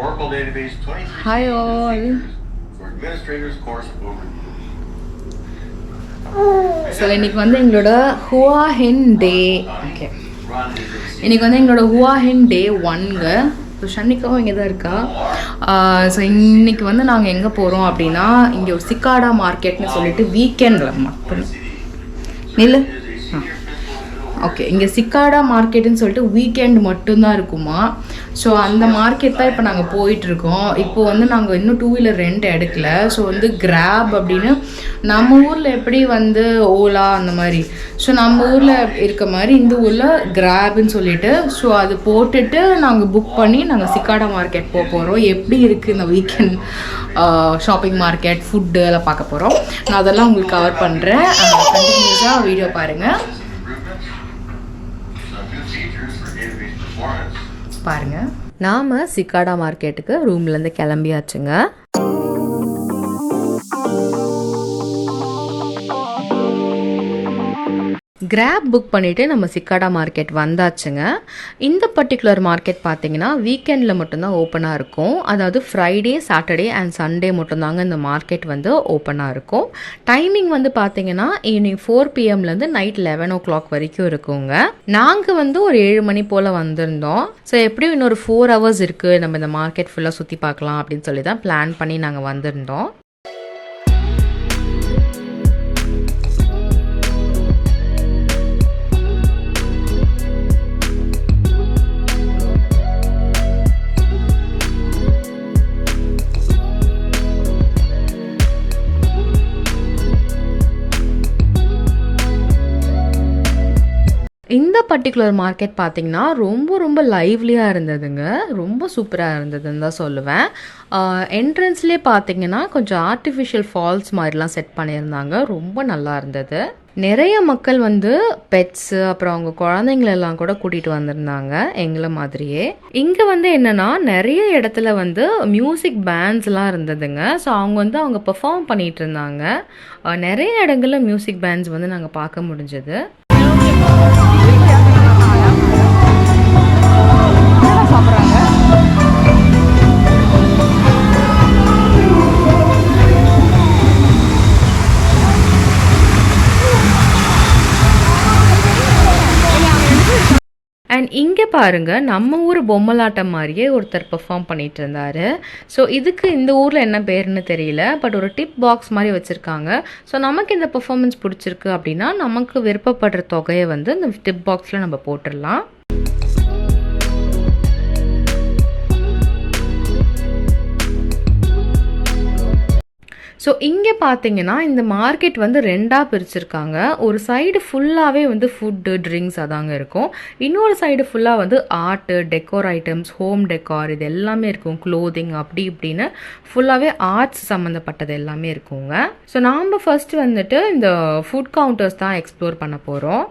Oracle database 23 Hi all. for administrators course overview. So இன்னைக்கு வந்து எங்களோட ஹுவா ஹென் டே ஓகே இன்னைக்கு வந்து எங்களோட ஹுவா ஹென் டே ஒன்ங்க ஸோ ஷன்னிகாவும் இங்கே தான் இருக்கா? ஸோ இன்னைக்கு வந்து நாங்கள் எங்கே போகிறோம் அப்படின்னா இங்கே ஒரு சிக்காடா மார்க்கெட்னு சொல்லிட்டு வீக்கெண்டில் மட்டும் நில்லு. ஆ. ஓகே இங்கே சிக்காடா மார்க்கெட்டுன்னு சொல்லிட்டு வீக்கெண்ட் மட்டும்தான் இருக்குமா? ஸோ அந்த மார்க்கெட் தான் இப்போ நாங்கள் போயிட்டுருக்கோம். இப்போ வந்து நாங்கள் இன்னும் டூ வீலர் ரெண்ட் எடுக்கல. ஸோ வந்து கிராப் அப்படின்னு நம்ம ஊரில் எப்படி வந்து ஓலா அந்த மாதிரி? ஸோ நம்ம ஊரில் இருக்க மாதிரி இந்த ஊரில் கிராப்னு சொல்லிட்டு ஸோ அது போட்டுட்டு நாங்கள் புக் பண்ணி நாங்கள் சிக்காடா மார்க்கெட் போக போகிறோம் எப்படி இருக்குது இந்த வீக்கெண்ட் ஷாப்பிங் மார்க்கெட் ஃபுட்டு எல்லாம் பார்க்க போகிறோம் நான் அதெல்லாம் உங்களுக்கு கவர் பண்ணுறேன் கண்டினியூஸாக வீடியோ பாருங்கள் Some new features for database பாருங்கள் பாருங்க. நாம சிக்காடா மார்க்கெட்டுக்கு ரூம்லேருந்து கிளம்பியாச்சுங்க. கிராப் புக் பண்ணிவிட்டு நம்ம சிக்காடா மார்க்கெட் வந்தாச்சுங்க. இந்த பர்டிகுலர் மார்க்கெட் பார்த்தீங்கன்னா வீக்கெண்டில் மட்டும்தான் ஓப்பனாக இருக்கும். அதாவது ஃப்ரைடே சாட்டர்டே அண்ட் சண்டே மட்டும்தாங்க இந்த மார்க்கெட் வந்து ஓப்பனாக இருக்கும். டைமிங் வந்து பார்த்தீங்கன்னா ஈவினிங் ஃபோர் பிஎம்லேருந்து நைட் லெவன் ஓ கிளாக் வரைக்கும் இருக்குங்க. நாங்கள் வந்து ஒரு ஏழு மணி போல் வந்திருந்தோம். ஸோ எப்படியும் இன்னொரு ஃபோர் ஹவர்ஸ் இருக்குது நம்ம இந்த மார்க்கெட் ஃபுல்லாக சுற்றி பார்க்கலாம் அப்படின்னு சொல்லி தான் பிளான் பண்ணி நாங்கள் வந்திருந்தோம். இந்த பர்டிகுலர் மார்க்கெட் பார்த்திங்கன்னா ரொம்ப ரொம்ப லைவ்லியாக இருந்ததுங்க. ரொம்ப சூப்பராக இருந்ததுன்னு தான் சொல்லுவேன். என்ட்ரன்ஸ்லேயே பார்த்தீங்கன்னா கொஞ்சம் ஆர்டிஃபிஷியல் ஃபால்ஸ் மாதிரிலாம் செட் பண்ணியிருந்தாங்க. ரொம்ப நல்லா இருந்தது. நிறைய மக்கள் வந்து பெட்ஸு அப்புறம் அவங்க குழந்தைங்களெல்லாம் கூட கூட்டிகிட்டு வந்திருந்தாங்க எங்களை மாதிரியே. இங்கே வந்து என்னென்னா நிறைய இடத்துல வந்து மியூசிக் பேண்ட்ஸ்லாம் இருந்ததுங்க. ஸோ அவங்க வந்து அவங்க பெர்ஃபார்ம் பண்ணிகிட்டு இருந்தாங்க. நிறைய இடங்களில் மியூசிக் பேண்ட்ஸ் வந்து நாங்கள் பார்க்க முடிஞ்சது. அண்ட் இங்கே பாருங்க நம்ம ஊர் பொம்மலாட்டம் மாதிரியே ஒருத்தர் பெர்ஃபார்ம் பண்ணிட்டு இருந்தாரு ஸோ இதுக்கு இந்த ஊரில் என்ன பேருன்னு தெரியல பட் ஒரு டிப் பாக்ஸ் மாதிரி வச்சுருக்காங்க. ஸோ நமக்கு இந்த பெர்ஃபார்மன்ஸ் பிடிச்சிருக்கு அப்படின்னா நமக்கு விருப்பப்படுற தொகையை வந்து இந்த டிப் பாக்ஸில் நம்ம போட்டுடலாம். ஸோ இங்கே பார்த்தீங்கன்னா இந்த மார்க்கெட் வந்து ரெண்டாக பிரிச்சிருக்காங்க. ஒரு சைடு ஃபுல்லாகவே வந்து ஃபுட்டு ட்ரிங்க்ஸ் அதாங்க இருக்கும். இன்னொரு சைடு ஃபுல்லாக வந்து art decor items home decor இது எல்லாமே இருக்கும். க்ளோதிங் அப்படி இப்படின்னு ஃபுல்லாகவே ஆர்ட்ஸ் சம்மந்தப்பட்டது எல்லாமே இருக்குங்க. ஸோ நாம் ஃபர்ஸ்ட் வந்துட்டு இந்த ஃபுட் கவுண்டர்ஸ் தான் எக்ஸ்ப்ளோர் பண்ண போகிறோம்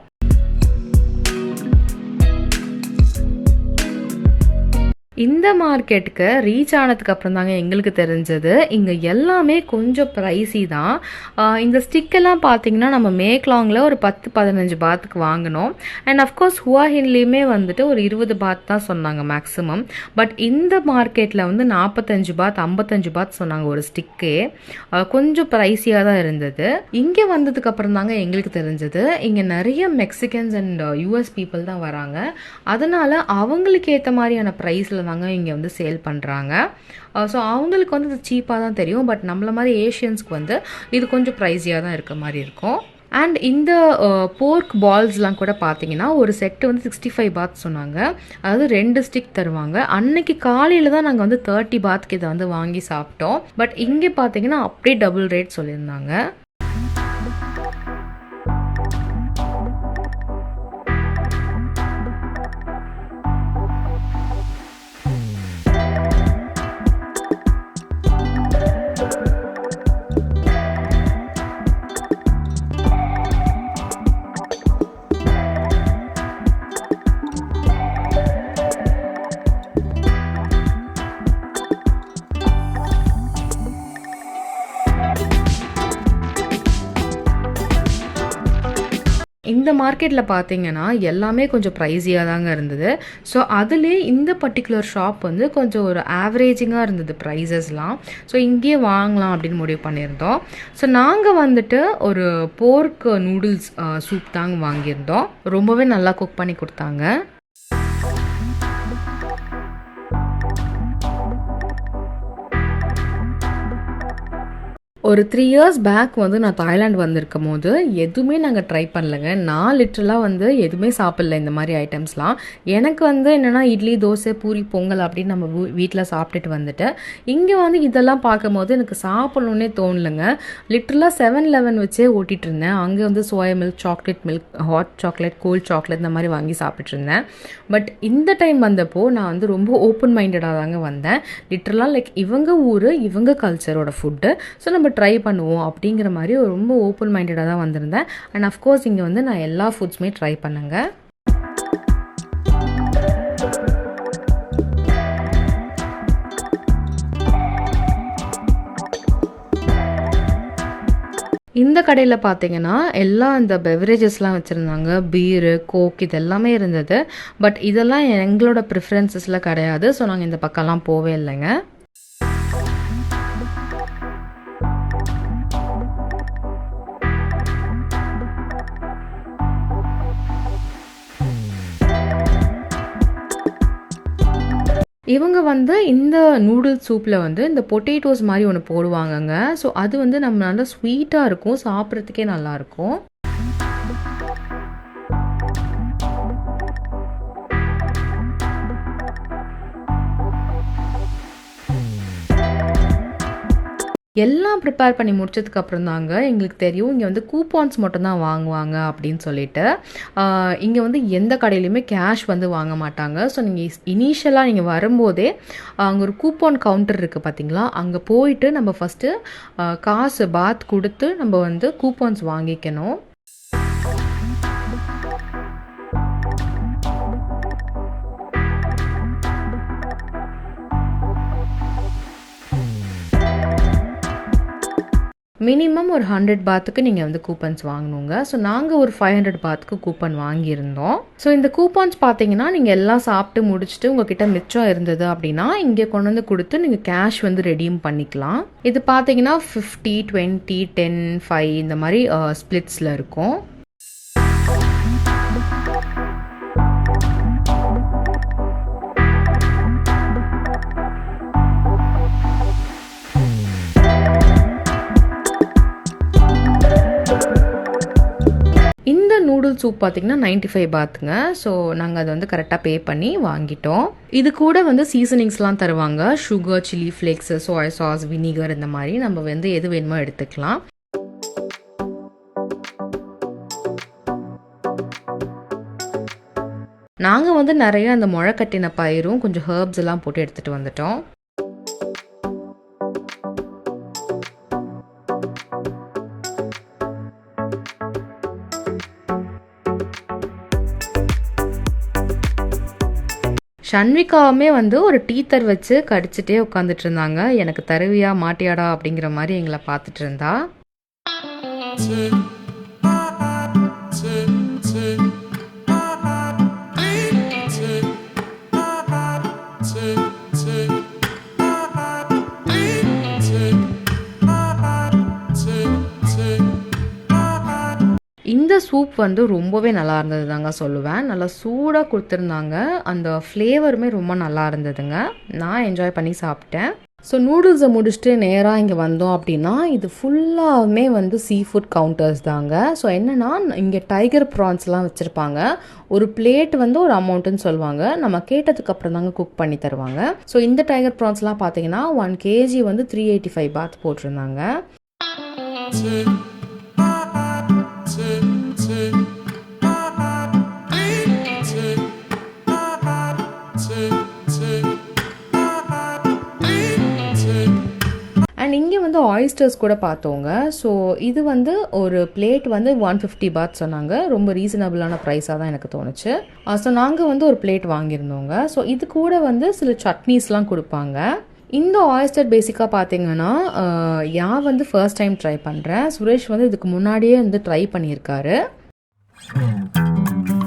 இந்த மார்க்கெட்டுக்கு ரீச் ஆனதுக்கு அப்புறம் தாங்க எங்களுக்கு தெரிஞ்சது. இங்கே எல்லாமே கொஞ்சம் ப்ரைஸி தான். இந்த ஸ்டிக்கெல்லாம் பார்த்தீங்கன்னா நம்ம மேக்லாங்கில் ஒரு பத்து பதினஞ்சு பாத்துக்கு வாங்கினோம். அண்ட் அஃப்கோர்ஸ் ஹுவாஹின்லேயுமே வந்துட்டு ஒரு இருபது பாத் தான் சொன்னாங்க மேக்ஸிமம் பட் இந்த மார்க்கெட்டில் வந்து நாற்பத்தஞ்சு பாத் ஐம்பத்தஞ்சு பாத் சொன்னாங்க ஒரு ஸ்டிக்கே கொஞ்சம் ப்ரைஸியாக தான் இருந்தது. இங்கே வந்ததுக்கு அப்புறம் தாங்க எங்களுக்கு தெரிஞ்சது. இங்கே நிறைய மெக்சிகன்ஸ் அண்ட் யூஎஸ் பீப்புள் தான் வராங்க. அதனால அவங்களுக்கு ஏற்ற மாதிரியான ப்ரைஸில் தாங்க இங்கே வந்து சேல் பண்ணுறாங்க ஸோ அவங்களுக்கு வந்து இது சீப்பாக தான் தெரியும் பட் நம்மள மாதிரி ஏஷியன்ஸ்க்கு வந்து இது கொஞ்சம் ப்ரைஸியாக தான் இருக்க மாதிரி இருக்கும். அண்ட் இந்த போர்க் பால்ஸ்லாம் கூட பார்த்தீங்கன்னா ஒரு செட்டு வந்து சிக்ஸ்டி ஃபைவ் பாத் சொன்னாங்க. அதாவது ரெண்டு ஸ்டிக் தருவாங்க. அன்னைக்கு காலையில் தான் நாங்கள் வந்து தேர்ட்டி பாத்க்கு இதை வந்து வாங்கி சாப்பிட்டோம். பட் இங்கே பார்த்தீங்கன்னா அப்படியே டபுள் ரேட் சொல்லியிருந்தாங்க. இந்த மார்க்கெட்டில் பார்த்தீங்கன்னா எல்லாமே கொஞ்சம் ப்ரைஸியாக தாங்க இருந்தது. ஸோ அதுலேயே இந்த பர்டிகுலர் ஷாப் வந்து கொஞ்சம் ஒரு ஆவரேஜிங்காக இருந்தது ப்ரைஸஸ்லாம் ஸோ இங்கேயே வாங்கலாம் அப்படின்னு முடிவு பண்ணியிருந்தோம். ஸோ நாங்கள் வந்துட்டு ஒரு போர்க் நூடுல்ஸ் சூப் தாங்க வாங்கியிருந்தோம். ரொம்பவே நல்லா குக் பண்ணி கொடுத்தாங்க. ஒரு த்ரீ இயர்ஸ் பேக் வந்து நான் தாய்லாந்து வந்திருக்கும் போது எதுவுமே நாங்கள் ட்ரை பண்ணலைங்க. நான் லிட்ரலாக வந்து எதுவுமே சாப்பிடல இந்த மாதிரி ஐட்டம்ஸ்லாம் எனக்கு வந்து என்னென்னா இட்லி தோசை பூரி பொங்கல் அப்படின்னு நம்ம வீட்டில் சாப்பிட்டுட்டு வந்துட்டு இங்கே வந்து இதெல்லாம் பார்க்கும்போது எனக்கு சாப்பிடணுன்னே தோணலைங்க. லிட்ரலாக செவன் லெவன் வச்சே ஓட்டிகிட்டு இருந்தேன். அங்கே வந்து soya milk chocolate milk hot chocolate cold chocolate இந்த மாதிரி வாங்கி சாப்பிட்டுட்டு பட் இந்த டைம் வந்தப்போ நான் வந்து ரொம்ப ஓப்பன் மைண்டடாக தாங்க வந்தேன். லிட்ரலாக லைக் இவங்க ஊர் இவங்க கல்ச்சரோட ஃபுட்டு ஸோ நம்ம ட்ரை பண்ணுவோம் அப்படிங்கிற மாதிரி ஒரு ரொம்ப ஓப்பன் மைண்டடாக தான் வந்திருந்தேன். அண்ட் அஃப்கோர்ஸ் இங்கே வந்து நான் எல்லா ஃபுட்ஸுமே ட்ரை பண்ணுங்க. இந்த கடையில் பார்த்தீங்கன்னா எல்லா இந்த பெவரேஜஸ்லாம் வச்சுருந்தாங்க. பீரு கோக் இது எல்லாமே இருந்தது. பட் இதெல்லாம் எங்களோட ப்ரிஃபரன்சஸில் கிடையாது. ஸோ நாங்கள் இந்த பக்கம்லாம் போவே இல்லைங்க. இவங்க வந்து இந்த நூடுல்ஸ் சூப்பில் வந்து இந்த பொட்டேட்டோஸ் மாதிரி ஒன்று போடுவாங்கங்க. ஸோ அது வந்து நம்ம நல்லா ஸ்வீட்டாக இருக்கும் சாப்பிட்றதுக்கே நல்லாயிருக்கும் எல்லாம் ப்ரிப்பேர் பண்ணி முடிச்சதுக்கு அப்புறம் தாங்க எங்களுக்கு தெரியும் இங்கே வந்து கூப்பான்ஸ் மட்டும்தான் வாங்குவாங்க அப்படின்னு சொல்லிட்டு. இங்கே வந்து எந்த கடையிலையுமே கேஷ் வந்து வாங்க மாட்டாங்க. ஸோ நீங்கள் இனிஷியலாக நீங்கள் வரும்போதே அங்கே ஒரு கூப்பான் கவுண்டர் இருக்குது பார்த்தீங்களா அங்கே போயிட்டு நம்ம ஃபஸ்ட்டு காசு பாத் கொடுத்து நம்ம வந்து கூப்பான்ஸ் வாங்கிக்கணும். மினிமம் ஒரு ஹண்ட்ரட் பாத்துக்கு நீங்கள் வந்து கூப்பன்ஸ் வாங்கணுங்க. ஸோ நாங்கள் ஒரு ஃபைவ் ஹண்ட்ரட் பாத்துக்கு கூப்பன் வாங்கியிருந்தோம். ஸோ இந்த கூப்பன்ஸ் பார்த்தீங்கன்னா நீங்கள் எல்லாம் சாப்பிட்டு முடிச்சுட்டு உங்ககிட்ட மிச்சம் இருந்தது அப்படின்னா இங்கே கொண்டு வந்து கொடுத்து நீங்கள் கேஷ் வந்து ரெடியும் பண்ணிக்கலாம். இது பார்த்தீங்கன்னா ஃபிஃப்டி டுவெண்ட்டி டென் ஃபைவ் இந்த மாதிரி ஸ்ப்ளிட்ஸில் இருக்கும். சூப் பார்த்தீங்கன்னா நைன்டி ஃபைவ் பாத்துங்க. ஸோ நாங்கள் அதை வந்து கரெக்டாக பே பண்ணி வாங்கிட்டோம். இது கூட வந்து சீசனிங்ஸ்லாம் தருவாங்க. Sugar chilli flakes soya sauce vinegar இந்த மாதிரி நம்ம வந்து எது வேணுமோ எடுத்துக்கலாம். நாங்கள் வந்து நிறைய அந்த முளைக்கட்டின பயிரும் கொஞ்சம் ஹர்ப்ஸ் எல்லாம் போட்டு எடுத்துகிட்டு வந்துட்டோம். ஷண்விகாவுமே வந்து ஒரு டீத்தர் வச்சு கடிச்சிட்டே உட்காந்துட்டு இருந்தாங்க எனக்கு தருவியா மாட்டியாடா அப்படிங்கிற மாதிரி எங்களை பார்த்துட்டு இருந்தா சூப் வந்து ரொம்பவே நல்லா இருந்தது தாங்க சொல்லுவேன். நல்லா சூடாக கொடுத்துருந்தாங்க. அந்த ஃப்ளேவருமே ரொம்ப நல்லா இருந்ததுங்க. நான் என்ஜாய் பண்ணி சாப்பிட்டேன். ஸோ நூடுல்ஸை முடிச்சுட்டு நேராக இங்கே வந்தோம் அப்படின்னா இது ஃபுல்லாகவுமே வந்து சீ ஃபுட் கவுண்டர்ஸ் தாங்க. ஸோ என்னென்னா இங்கே டைகர் ப்ரான்ஸ்லாம் வச்சுருப்பாங்க. ஒரு பிளேட் வந்து ஒரு அமௌண்ட்டுன்னு சொல்லுவாங்க. நம்ம கேட்டதுக்கு அப்புறம் தாங்க குக் பண்ணி தருவாங்க. ஸோ இந்த டைகர் ப்ரான்ஸ்லாம் பார்த்தீங்கன்னா ஒன் கேஜி வந்து த்ரீ எயிட்டி ஃபைவ் பாத் போட்டிருந்தாங்க அண்ட் இங்கே வந்து ஆயிஸ்டர்ஸ் கூட பார்த்தோங்க. ஸோ இது வந்து ஒரு பிளேட் வந்து ஒன் ஃபிஃப்டி பாத் சொன்னாங்க. ரொம்ப ரீசனபிளான ப்ரைஸாக தான் எனக்கு தோணுச்சு. ஸோ நாங்கள் வந்து ஒரு பிளேட் வாங்கியிருந்தோங்க. ஸோ இது கூட வந்து சில சட்னிஸ்லாம் கொடுப்பாங்க. இந்த ஆயிஸ்டர் பேசிக்காக பார்த்தீங்கன்னா யான் வந்து ஃபர்ஸ்ட் டைம் ட்ரை பண்ணுறேன் சுரேஷ் வந்து இதுக்கு முன்னாடியே வந்து ட்ரை பண்ணியிருக்காரு. Hmm.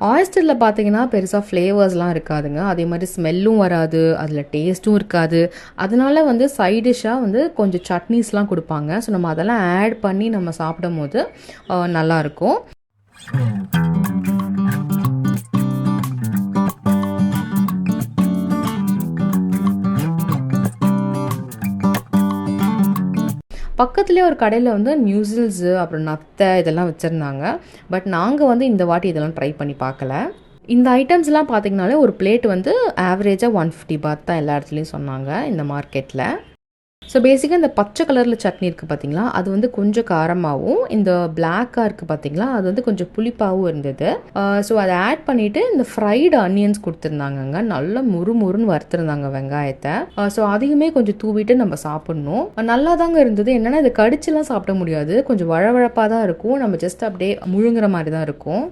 ஆயிஸ்டரில் பார்த்தீங்கன்னா பெருசாக ஃப்ளேவர்ஸ்லாம் இருக்காதுங்க. அதே மாதிரி ஸ்மெல்லும் வராது. அதில் டேஸ்ட்டும் இருக்காது. அதனால வந்து சைடிஷ்ஷாக வந்து கொஞ்சம் சட்னிஸ்லாம் கொடுப்பாங்க. ஸோ நம்ம அதெல்லாம் ஆட் பண்ணி நம்ம சாப்பிடும் போது நல்லாயிருக்கும் பக்கத்துலேயே ஒரு கடையில் வந்து நியூசில்ஸு அப்புறம் நத்தை இதெல்லாம் வச்சுருந்தாங்க. பட் நாங்கள் வந்து இந்த வாட்டி இதெல்லாம் ட்ரை பண்ணி பார்க்கல. இந்த ஐட்டம்ஸ்லாம் பார்த்தீங்கனாலே ஒரு பிளேட் வந்து ஆவரேஜாக ஒன் ஃபிஃப்டி பாத் தான் எல்லா இடத்துலையும் சொன்னாங்க இந்த மார்க்கெட்டில் ஸோ பேசிக்காக இந்த பச்சை கலரில் சட்னி இருக்குது பார்த்தீங்களா அது வந்து கொஞ்சம் காரமாகவும் இந்த பிளாக்காக இருக்குது பார்த்தீங்களா அது வந்து கொஞ்சம் புளிப்பாகவும் இருந்தது. ஸோ அதை ஆட் பண்ணிவிட்டு இந்த ஃப்ரைடு அனியன்ஸ் கொடுத்துருந்தாங்கங்க. நல்லா முறு முறுன்னு வறுத்துருந்தாங்க வெங்காயத்தை. ஸோ அதையுமே கொஞ்சம் தூவிட்டு நம்ம சாப்பிட்ணும். நல்லா தாங்க இருந்தது. என்னென்னா இதை கடிச்சுலாம் சாப்பிட முடியாது. கொஞ்சம் வழவழப்பாக தான் இருக்கும். நம்ம ஜஸ்ட் அப்படியே முழுங்குற மாதிரி தான் இருக்கும்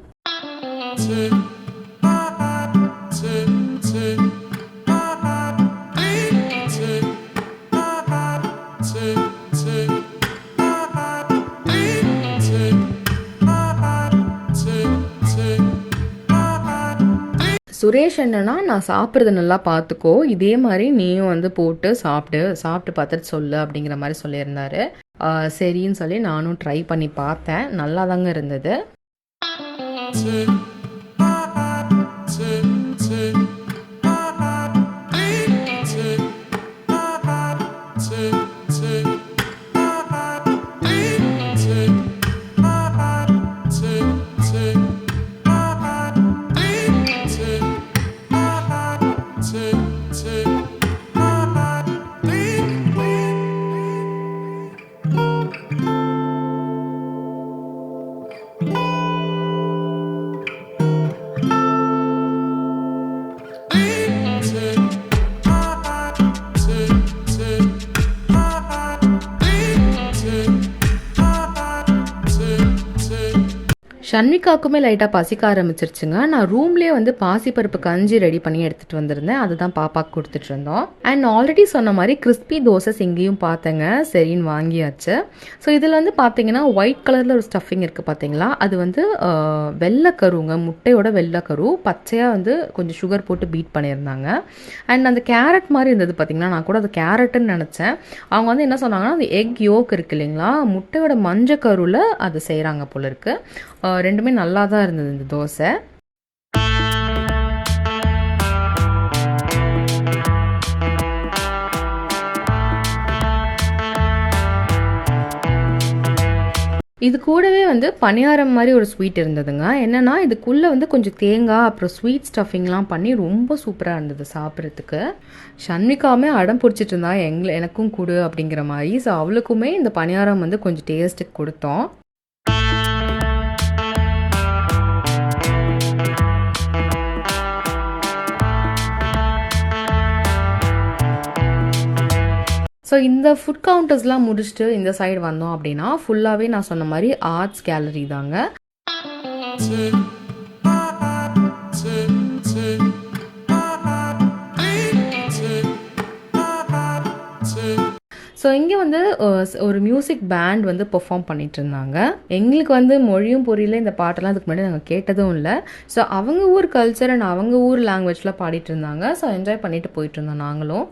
சுரேஷ் என்னன்னா நான் சாப்பிட்றத நல்லா பார்த்துக்கோ. இதே மாதிரி நீயும் வந்து போட்டு சாப்பிட்டு சாப்பிட்டு பார்த்துட்டு சொல்லு அப்படிங்கிற மாதிரி சொல்லியிருந்தாரு. சரின்னு சொல்லி நானும் ட்ரை பண்ணி பார்த்தேன். நல்லா தாங்க இருந்தது ஷன்விகாக்குமே லைட்டாக பசிக்க ஆரம்பிச்சிருச்சுங்க. நான் ரூம்லேயே வந்து பாசிப்பருப்பு கஞ்சி ரெடி பண்ணி எடுத்துகிட்டு வந்திருந்தேன். அதுதான் பாப்பாக்கு கொடுத்துட்டு இருந்தோம். அண்ட் ஆல்ரெடி சொன்ன மாதிரி கிறிஸ்பி தோசை இங்கேயும் பார்த்தேங்க. சரின்னு வாங்கியாச்சு. ஸோ இதில் வந்து பார்த்தீங்கன்னா ஒயிட் கலரில் ஒரு ஸ்டஃபிங் இருக்குது பார்த்தீங்களா? அது வந்து ஆஹ், வெள்ளைக்கருங்க முட்டையோட வெள்ளைக்கரு பச்சையாக வந்து கொஞ்சம் சுகர் போட்டு பீட் பண்ணியிருந்தாங்க. அண்ட் அந்த கேரட் மாதிரி இருந்தது பார்த்தீங்கன்னா நான் கூட அது கேரட்டுன்னு நினச்சேன். அவங்க வந்து என்ன சொன்னாங்கன்னா அந்த எக் யோக் இருக்கு இல்லைங்களா? முட்டையோட மஞ்சள் கருவில் அது செய்கிறாங்க போல இருக்குது ரெண்டுமே நல்லா தான் இருந்தது இந்த தோசை. இது கூடவே வந்து பணியாரம் மாதிரி ஒரு ஸ்வீட் இருந்ததுங்க. என்னென்னா இதுக்குள்ளே வந்து கொஞ்சம் தேங்காய் அப்புறம் ஸ்வீட் ஸ்டஃபிங்லாம் பண்ணி ரொம்ப சூப்பராக இருந்தது சாப்பிட்றதுக்கு. ஷன்மிகாவுமே அடம் பிடிச்சிட்டு இருந்தா எங்களை எனக்கும் கொடு அப்படிங்கிற மாதிரி. ஸோ அவளுக்குமே இந்த பணியாரம் வந்து கொஞ்சம் டேஸ்ட்டுக்கு கொடுத்தோம். ஸோ இந்த ஃபுட் கவுண்டர்ஸ்லாம் முடிச்சுட்டு இந்த சைடு வந்தோம் அப்படின்னா ஃபுல்லாகவே நான் சொன்ன மாதிரி ஆர்ட்ஸ் கேலரி தாங்க. ஸோ இங்கே வந்து ஒரு மியூசிக் பேண்ட் வந்து பெர்ஃபார்ம் பண்ணிட்டு இருந்தாங்க. எங்களுக்கு வந்து மொழியும் புரியல இந்த பாட்டெல்லாம் அதுக்கு முன்னாடி நாங்கள் கேட்டதும் இல்லை. ஸோ அவங்க ஊர் கல்ச்சர் அண்ட் அவங்க ஊர் லாங்குவேஜில் பாடிட்டு இருந்தாங்க. ஸோ என்ஜாய் பண்ணிட்டு போயிட்டு இருந்தோம் நாங்களும்.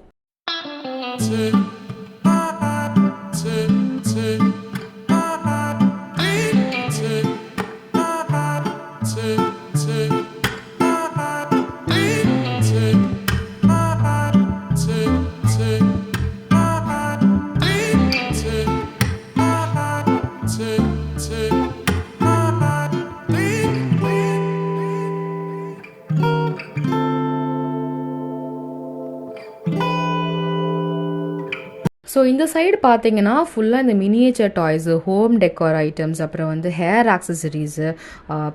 சைடு பார்த்தீங்கன்னா ஃபுல்லாக இந்த miniature toys home decor items அப்புறம் வந்து ஹேர் ஆக்சசரிஸு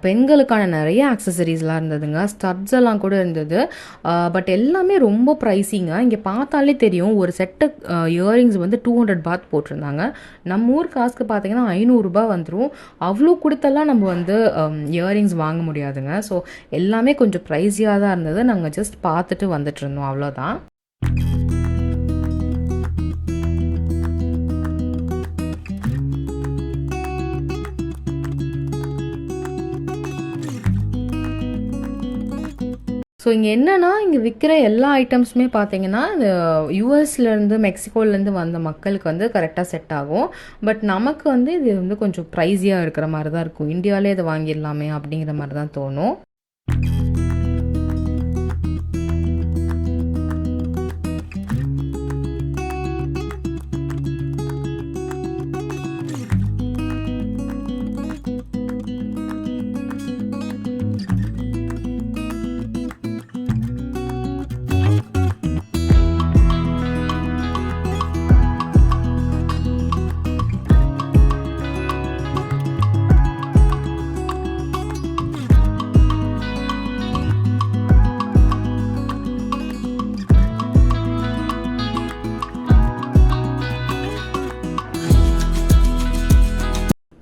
பெண்களுக்கான நிறைய ஆக்சசரிஸ்லாம் இருந்ததுங்க. ஸ்டட்ஸ் எல்லாம் கூட இருந்தது. பட் எல்லாமே ரொம்ப ப்ரைஸிங்க இங்கே பார்த்தாலே தெரியும் ஒரு செட்டு இயரிங்ஸ் வந்து டூ ஹண்ட்ரட் பாத் போட்டிருந்தாங்க. நம்ம ஊர் காசுக்கு பார்த்தீங்கன்னா ஐநூறுரூபா வந்துடும் அவ்வளோ கொடுத்தெல்லாம் நம்ம வந்து இயரிங்ஸ் வாங்க முடியாதுங்க. ஸோ எல்லாமே கொஞ்சம் ப்ரைஸியாக தான் இருந்தது. நாங்கள் ஜஸ்ட் பார்த்துட்டு வந்துட்டு இருந்தோம். அவ்வளோதான் ஸோ இங்கே என்னென்னா இங்கே விற்கிற எல்லா ஐட்டம்ஸுமே பார்த்தீங்கன்னா இந்த யூஎஸ்லேருந்து மெக்சிகோலேருந்து வந்த மக்களுக்கு வந்து கரெக்டாக செட் ஆகும். பட் நமக்கு வந்து இது வந்து கொஞ்சம் ப்ரைஸியாக இருக்கிற மாதிரி தான் இருக்கும். இந்தியாவிலே இதை வாங்கிடலாமே அப்படிங்கிற மாதிரி தான் தோணும்.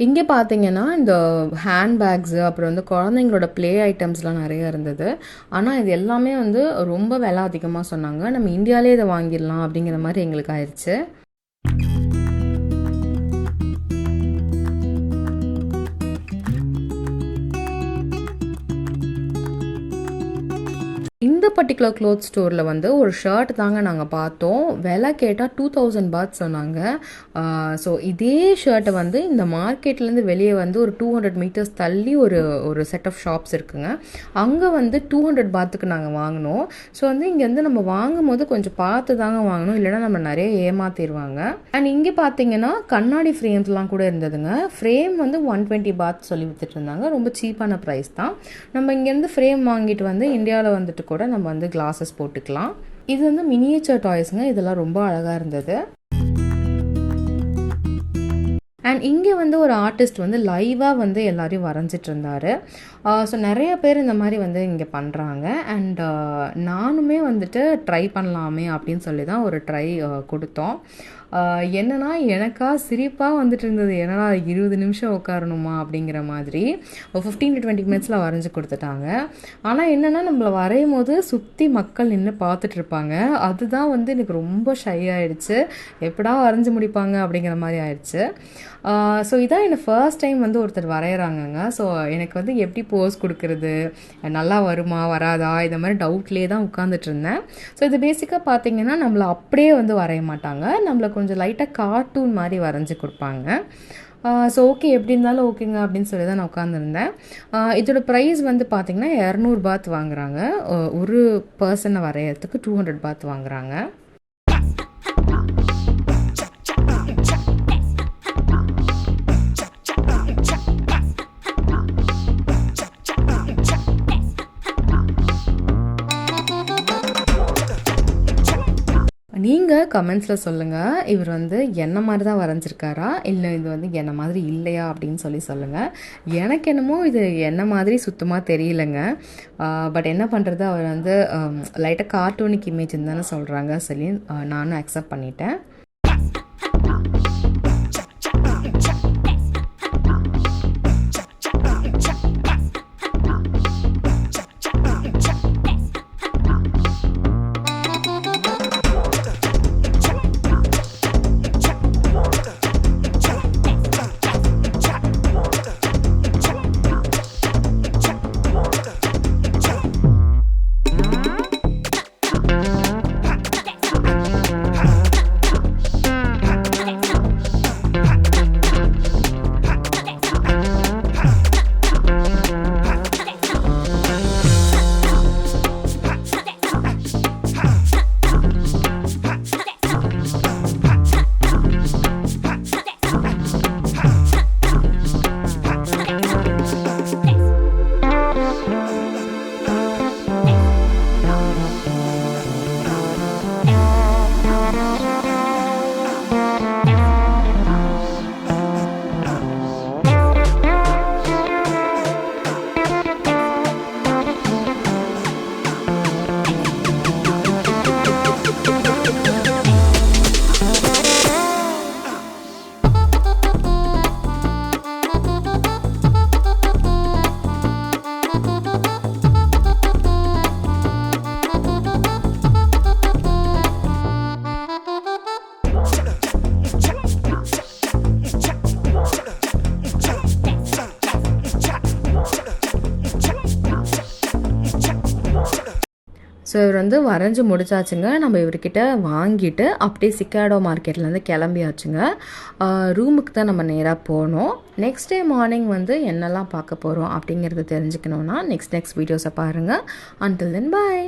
இங்கே பார்த்தீங்கன்னா இந்த ஹேண்ட் பேக்ஸு அப்புறம் வந்து குழந்தைங்களோட ப்ளே ஐட்டம்ஸ்லாம் நிறைய இருந்தது. ஆனால் இது எல்லாமே வந்து ரொம்ப விலை அதிகமாக சொன்னாங்க. நம்ம இந்தியாவிலே இதை வாங்கிடலாம் அப்படிங்கிற மாதிரி எங்களுக்கு ஆயிடுச்சு இந்த பர்டிகுலர் க்ளோத் ஸ்டோரில் வந்து ஒரு ஷர்ட் தாங்க நாங்கள் பார்த்தோம். விலை கேட்டால் டூ தௌசண்ட் பாத் சொன்னாங்க. ஸோ இதே ஷர்ட்டை வந்து இந்த மார்க்கெட்லேருந்து வெளியே வந்து ஒரு டூ ஹண்ட்ரட் மீட்டர்ஸ் தள்ளி ஒரு ஒரு செட் ஆஃப் ஷாப்ஸ் இருக்குங்க. அங்கே வந்து டூ ஹண்ட்ரட் பாத்துக்கு நாங்கள் வாங்கினோம். ஸோ வந்து இங்கே வந்து நம்ம வாங்கும் போது கொஞ்சம் பார்த்து தாங்க வாங்கணும். இல்லைன்னா நம்ம நிறைய ஏமாத்திடுவாங்க அண்ட் இங்கே பார்த்தீங்கன்னா கண்ணாடி ஃப்ரேம்ஸ்லாம் கூட இருந்ததுங்க. ஃப்ரேம் வந்து ஒன் டுவெண்ட்டி பாத் சொல்லி வித்துட்டு இருந்தாங்க. ரொம்ப சீப்பான ப்ரைஸ் தான். நம்ம இங்கேருந்து ஃப்ரேம் வாங்கிட்டு வந்து இந்தியாவில் வந்துட்டு கூட நம்ம வந்து கிளாஸஸ் போட்டுக்கலாம். இது வந்து மினியேச்சர் டாய்ஸுங்க இதெல்லாம் ரொம்ப அழகாக இருந்தது. அண்ட் இங்கே வந்து ஒரு ஆர்டிஸ்ட் வந்து லைவாக வந்து எல்லாரையும் வரைஞ்சிட்டு இருந்தார். ஸோ நிறைய பேர் இந்த மாதிரி வந்து இங்கே பண்ணுறாங்க அண்ட் நானுமே வந்துட்டு ட்ரை பண்ணலாமே அப்படின்னு சொல்லி தான் ஒரு ட்ரை கொடுத்தோம். என்னன்னா எனக்கா சிரிப்பாக வந்துட்டு இருந்தது. என்னடா இருபது நிமிஷம் உட்காரணுமா? அப்படிங்கிற மாதிரி. ஒரு ஃபிஃப்டீன் டு டுவெண்ட்டி மினிட்ஸில் வரைஞ்சி கொடுத்துட்டாங்க. ஆனால் என்னென்னா நம்மளை வரையும் போது சுற்றி மக்கள் நின்று பார்த்துட்டு இருப்பாங்க. அதுதான் வந்து எனக்கு ரொம்ப ஷை ஆயிடுச்சு. எப்படா வரைஞ்சி முடிப்பாங்க? அப்படிங்கிற மாதிரி ஆயிடுச்சு. ஸோ இதான் என்னை ஃபர்ஸ்ட் டைம் வந்து ஒருத்தர் வரைகிறாங்கங்க ஸோ எனக்கு வந்து எப்படி போஸ் கொடுக்கறது? நல்லா வருமா? வராதா? இந்த மாதிரி டவுட்லேயே தான் உட்காந்துட்டு இருந்தேன். ஸோ இது பேசிக்காக பார்த்தீங்கன்னா நம்மளை அப்படியே வந்து வரைய மாட்டாங்க. நம்மளை கொஞ்சம் கொஞ்சம் லைட்டாக கார்ட்டூன் மாதிரி வரைஞ்சி கொடுப்பாங்க. ஸோ ஓகே எப்படி இருந்தாலும் ஓகேங்க அப்படின்னு சொல்லி தான் நான் உட்காந்துருந்தேன் இதோட ப்ரைஸ் வந்து பார்த்திங்கன்னா இரநூறு பாத் வாங்குறாங்க. ஒரு பர்சனை வரையறதுக்கு டூ ஹண்ட்ரட் பாத் வாங்குறாங்க. கமெண்ட்ஸில் சொல்லுங்கள் இவர் வந்து என்ன மாதிரி தான் வரைஞ்சிருக்காரா? இல்லை இது வந்து என்ன மாதிரி இல்லையா? அப்படின்னு சொல்லி சொல்லுங்கள் எனக்கு என்னமோ இது என்ன மாதிரி சுத்தமாக தெரியலங்க. பட் என்ன பண்ணுறது அவர் வந்து லைட்டாக கார்ட்டூனிக் இமேஜ் தானே சொல்கிறாங்க சொல்லி நானும் அக்செப்ட் பண்ணிட்டேன். ஸோ இவர் வந்து வரைஞ்சி முடிச்சாச்சுங்க. நம்ம இவர்கிட்ட வாங்கிட்டு அப்படியே சிக்காடோ மார்க்கெட்லேருந்து கிளம்பியாச்சுங்க. ரூமுக்கு தான் நம்ம நேராக போனோம். நெக்ஸ்ட் டே மார்னிங் வந்து என்னெல்லாம் பார்க்க போகிறோம் அப்படிங்கிறத தெரிஞ்சுக்கணுன்னா நெக்ஸ்ட் நெக்ஸ்ட் வீடியோஸை பாருங்கள் அன்டில் தென் பாய்